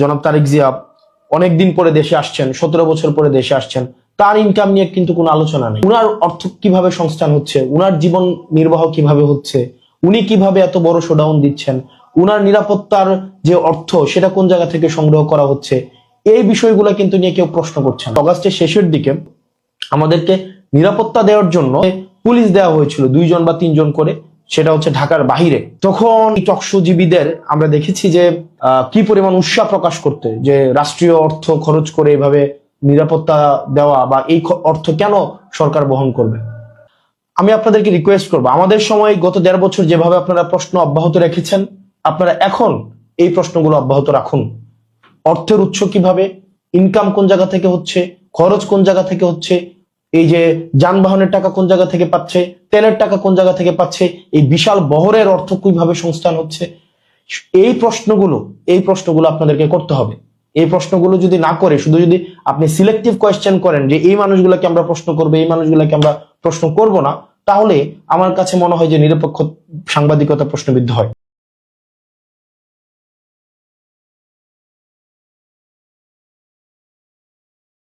জনাব তারেক জিয়া অনেকদিন পরে দেশে আসছেন, সতেরো বছর পরে দেশে আসছেন। তার ইনকাম নিয়ে কিন্তু কোনো আলোচনা নেই। উনার অর্থ কীভাবে সংস্থান হচ্ছে, উনার জীবন নির্বাহ কীভাবে হচ্ছে, উনি কীভাবে এত বড় শোডাউন দিচ্ছেন, উনার নিরাপত্তার যে অর্থ, সেটা কোন জায়গা থেকে সংগ্রহ করা হচ্ছে, এই বিষয়গুলো কিন্তু নিয়ে কেউ প্রশ্ন করছেন অগাস্টের শেষের দিকে আমাদেরকে নিরাপত্তা দেওয়ার জন্য পুলিশ দেওয়া হয়েছিল, দুইজন বা তিনজন করে। সেটা হচ্ছে ঢাকার বাহিরে। তখন টকশোজীবীদের আমরা দেখেছি যে কি পরিমাণ উৎসাহ প্রকাশ করতে, যে রাষ্ট্রীয় অর্থ খরচ করে এভাবে নিরাপত্তা দেওয়া বা এই অর্থ কেন সরকার বহন করবে? আমি আপনাদেরকে রিকোয়েস্ট করব, আমাদের সময় গত দেড় বছর যেভাবে আপনারা প্রশ্ন অব্যাহত রেখেছেন, আপনারা এখন এই প্রশ্নগুলো অব্যাহত রাখুন। অর্থের উৎস কীভাবে ইনকাম কোন জায়গা থেকে হচ্ছে, খরচ কোন জায়গা থেকে হচ্ছে এই যে যানবাহনের টাকা কোন জায়গা থেকে পাচ্ছে, তেলের টাকা কোন জায়গা থেকে পাচ্ছে, এই বিশাল বহরের অর্থ কীভাবে সংস্থান হচ্ছে, এই প্রশ্নগুলো এই প্রশ্নগুলো আপনাদেরকে করতে হবে। এই প্রশ্নগুলো যদি না করে, শুধু যদি আপনি সিলেক্টিভ কোয়েশ্চেন করেন যে এই মানুষগুলোকে আমরা প্রশ্ন করব, এই মানুষগুলোকে আমরা প্রশ্ন করব না, তাহলে আমার কাছে মনে হয় যে নিরপেক্ষ সাংবাদিকতা প্রশ্নবিদ্ধ হয়।